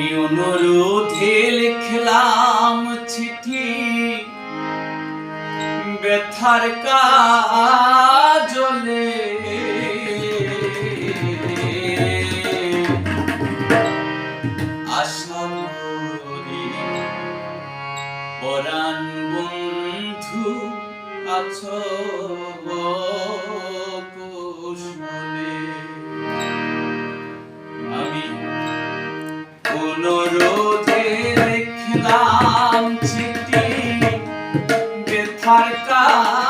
আমি অনুরোধে লিখলাম চিঠি। ব্যথার কাজলে। আশা করি পরাণ বন্ধু আছো অনুরোধে লিখলাম চিঠি বেথার কাজ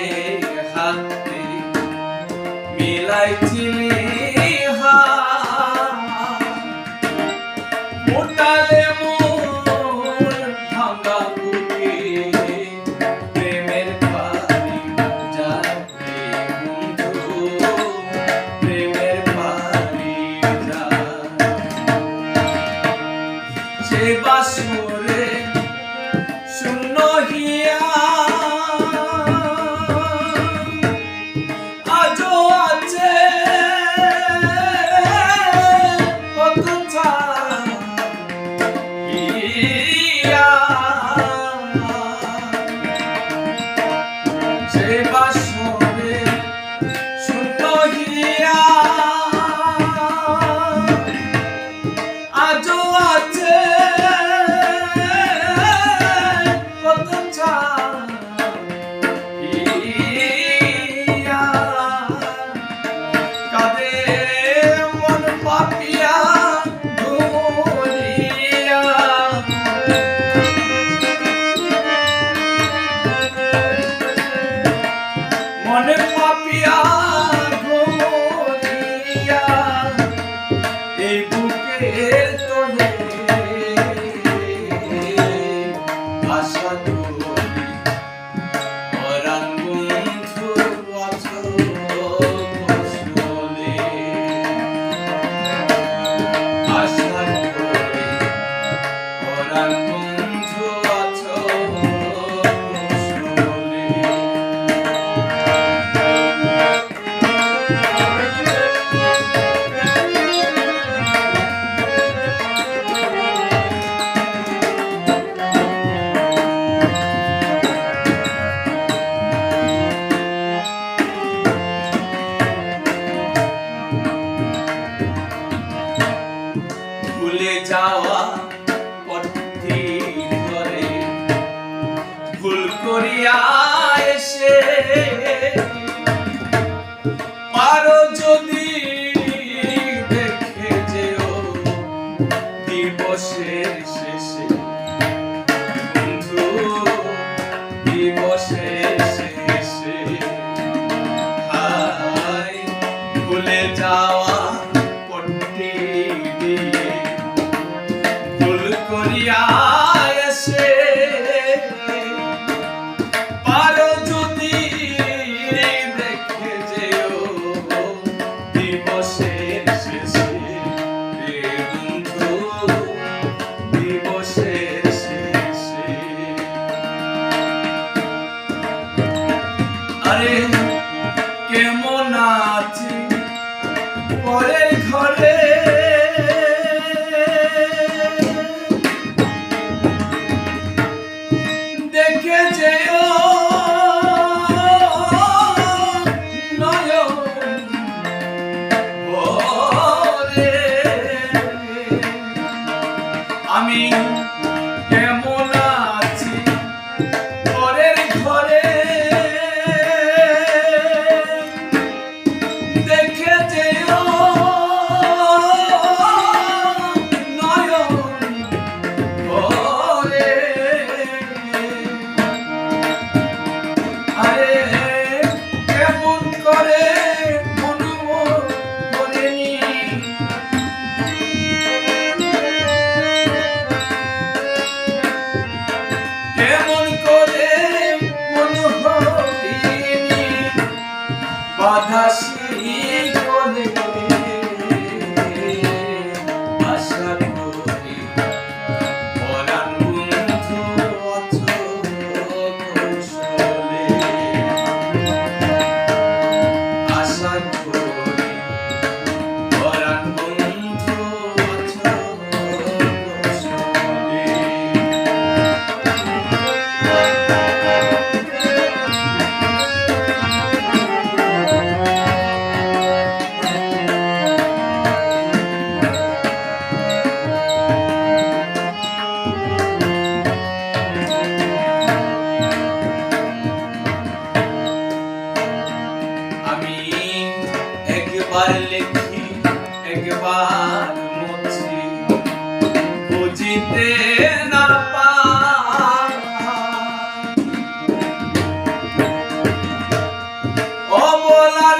debaixo চাওয়া কথা শিখে বুঝিতে না অমলার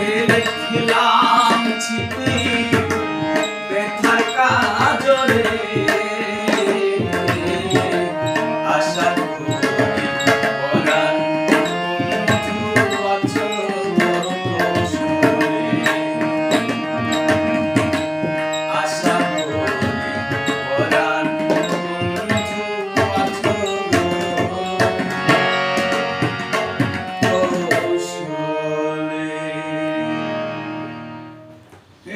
விளக்கிலா